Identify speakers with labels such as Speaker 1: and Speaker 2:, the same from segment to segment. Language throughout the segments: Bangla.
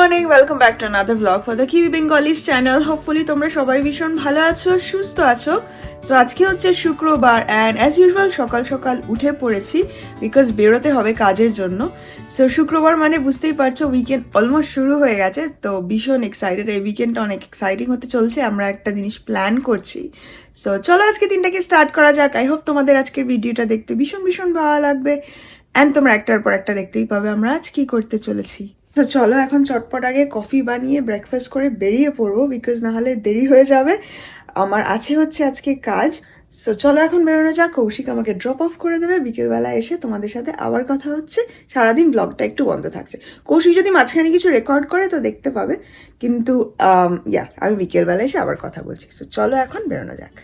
Speaker 1: Morning welcome back to another blog for the Kiwi Bengalis channel hopefully তোমরা সবাই ভীষণ ভালো আছো, সুস্থ আছো। সো আজকে হচ্ছে শুক্রবার অ্যান্ড অ্যাজ ইউজুয়াল সকাল সকাল উঠে পড়েছি বিকজ বেরোতে হবে কাজের জন্য। সো শুক্রবার মানে বুঝতেই পারছ উইকেন্ড অলমোস্ট শুরু হয়ে গেছে। তো, ভীষণ এক্সাইটেড এই উইকেন্ডটা অনেক এক্সাইটিং হতে চলছে। আমরা একটা জিনিস প্ল্যান করছি। সো চলো আজকে দিনটাকে স্টার্ট করা যাক। আই হোপ তোমাদের আজকের ভিডিওটা দেখতে ভীষণ ভীষণ ভালো লাগবে। অ্যান্ড তোমরা একটার পর একটা দেখতেই পাবে আমরা আজ কি করতে চলেছি। তো চলো এখন চটপট আগে কফি বানিয়ে ব্রেকফাস্ট করে বেরিয়ে পড়ব বিকজ না হলে দেরি হয়ে যাবে। আমার আছে হচ্ছে আজকে কাজ। সো চলো এখন বেরোনো যাক, কৌশিক আমাকে ড্রপ অফ করে দেবে। বিকেলবেলা এসে তোমাদের সাথে আবার কথা হচ্ছে। সারাদিন ব্লগটা একটু বন্ধ থাকছে। কৌশিক যদি মাঝখানে কিছু রেকর্ড করে তো দেখতে পাবে। কিন্তু ইয়া আমি বিকেলবেলা এসে আবার কথা বলছি। সো চলো এখন বেরোনো যাক।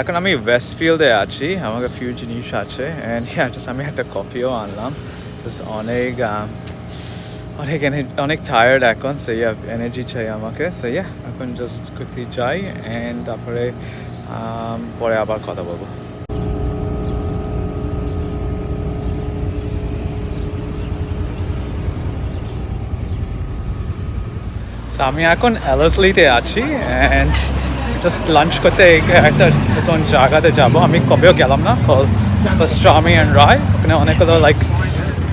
Speaker 2: এখন আমি ওয়েস্ট ফিল্ডে আছি। আমাকে ফিউ জিনিস আছে। অ্যান্ড জাস্ট আমি একটা কফিও আনলাম। অনেক অনেক অনেক টায়ার্ড এখন। সেই এনার্জি চাই আমাকে। সেই এখন জাস্ট কুইকলি যাই। অ্যান্ড তারপরে পরে আবার কথা বলব। আমি এখন এলএসলিতে আছি। অ্যান্ড জাস্ট লাঞ্চ করতে একটা নতুন জায়গাতে যাব। আমি কবেও গেলাম না কল পাস্ট্রামি অ্যান্ড রায় ওখানে অনেকগুলো লাইক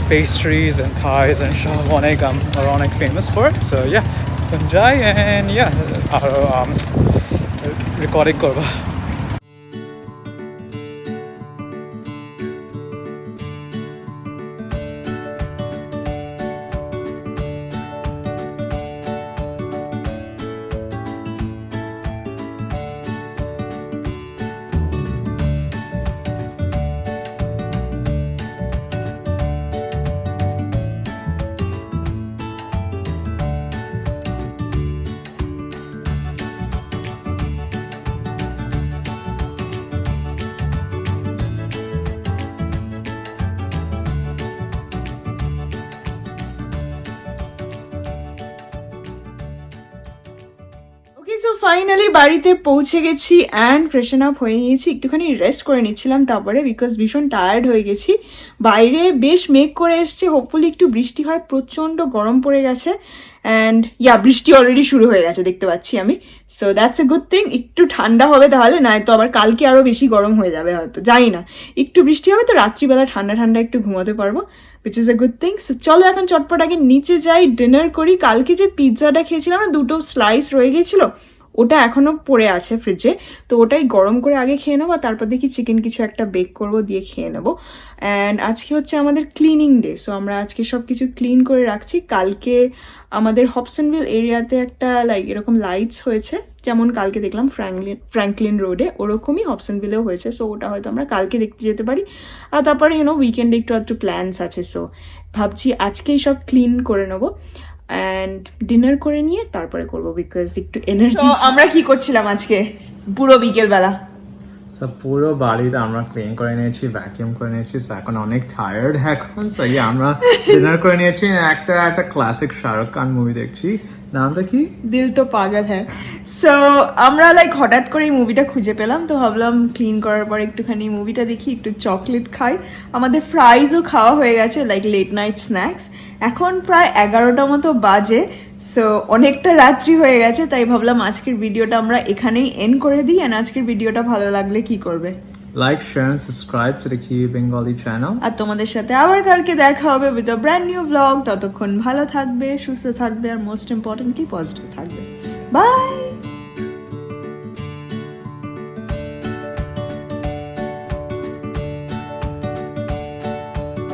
Speaker 2: পেস্ট্রিজ অ্যান্ড খাইজ অ্যান্ড সব অনেক um, অনেক ফেমাস ফর সো ইয়া যাই অ্যান্ড ইয়া আর রেকর্ডিং করব।
Speaker 1: সো ফাইনালি বাড়িতে পৌঁছে গেছি অ্যান্ড ফ্রেশন আপ হয়ে নিয়েছি একটুখানি রেস্ট করে নিচ্ছিলাম তারপরে বিকজ ভীষণ টায়ার্ড হয়ে গেছি। বাইরে বেশ মেঘ করে এসছে। হোপফুলি একটু বৃষ্টি হয়। প্রচণ্ড গরম পড়ে গেছে। অ্যান্ড ইয়া বৃষ্টি অলরেডি শুরু হয়ে গেছে, দেখতে পাচ্ছি আমি। So that's a good thing একটু ঠান্ডা হবে তাহলে নয়তো আবার কালকে আরও বেশি গরম হয়ে যাবে হয়তো, জানি না। একটু বৃষ্টি হবে তো রাত্রিবেলা ঠান্ডা ঠান্ডা একটু ঘুমাতে পারব which is a good thing so চলো এখন চটপট আগে নিচে যাই ডিনার করি। কালকে যে পিৎজাটা খেয়েছিলাম না, দুটো স্লাইস রয়ে গেছিল ওটা এখনও পড়ে আছে ফ্রিজে তো ওটাই গরম করে আগে খেয়ে নেব আর তারপর দেখি চিকেন কিছু একটা বেক করব দিয়ে খেয়ে নেব। অ্যান্ড আজকে হচ্ছে আমাদের ক্লিনিং ডে সো আমরা আজকে সব কিছু ক্লিন করে রাখছি। কালকে আমাদের হপসনভিল এরিয়াতে একটা লাইক এরকম লাইটস হয়েছে। যেমন কালকে দেখলাম ফ্র্যাঙ্কলিন ফ্র্যাঙ্কলিন রোডে ওরকমই হপসনভিলেও হয়েছে। সো ওটা হয়তো আমরা কালকে দেখতে যেতে পারি। আর তারপরে ইউনো উইকেন্ডে একটু একটু প্ল্যানস আছে। সো ভাবছি আজকেই সব ক্লিন করে নেব। অ্যান্ড ডিনার করে নিয়ে তারপরে করব বিকজ একটু এনার্জি আমরা কি করছিলাম আজকে? পুরো বিকেলবেলা।
Speaker 2: সব পুরো বাড়িতে আমরা ক্লিন করে নিয়েছি ভ্যাকিউম করে নিয়েছি সো এখন অনেক টায়ার্ড এখন। সো আমরা ডিনার করে নিয়েছি একটা একটা ক্লাসিক শাহরুখ খান মুভি দেখছি। নামটা কি?
Speaker 1: দিল তো পাগল হ্যাঁ। সো আমরা লাইক হঠাৎ করে এই মুভিটা খুঁজে পেলাম, তো ভাবলাম ক্লিন করার পর একটুখানি মুভিটা দেখি, একটু চকলেট খাই। আমাদের ফ্রাইজও খাওয়া হয়ে গেছে লাইক লেট নাইট স্ন্যাক্স এখন প্রায় এগারোটা মতো বাজে সো অনেকটা রাত্রি হয়ে গেছে, তাই ভাবলাম আজকের ভিডিওটা আমরা এখানেই এন্ড করে দিই অ্যান্ড আজকের ভিডিওটা ভালো লাগলে কি করবে?
Speaker 2: Like share subscribe to the Kiwi Bengali channel
Speaker 1: আর তোমাদের সাথে আবার কালকে দেখা হবে with a brand new blog ততক্ষণ ভালো থাকবে, সুস্থ থাকবে, আর মোস্ট ইম্পর্টেন্টলি পজিটিভ থাকবে। বাই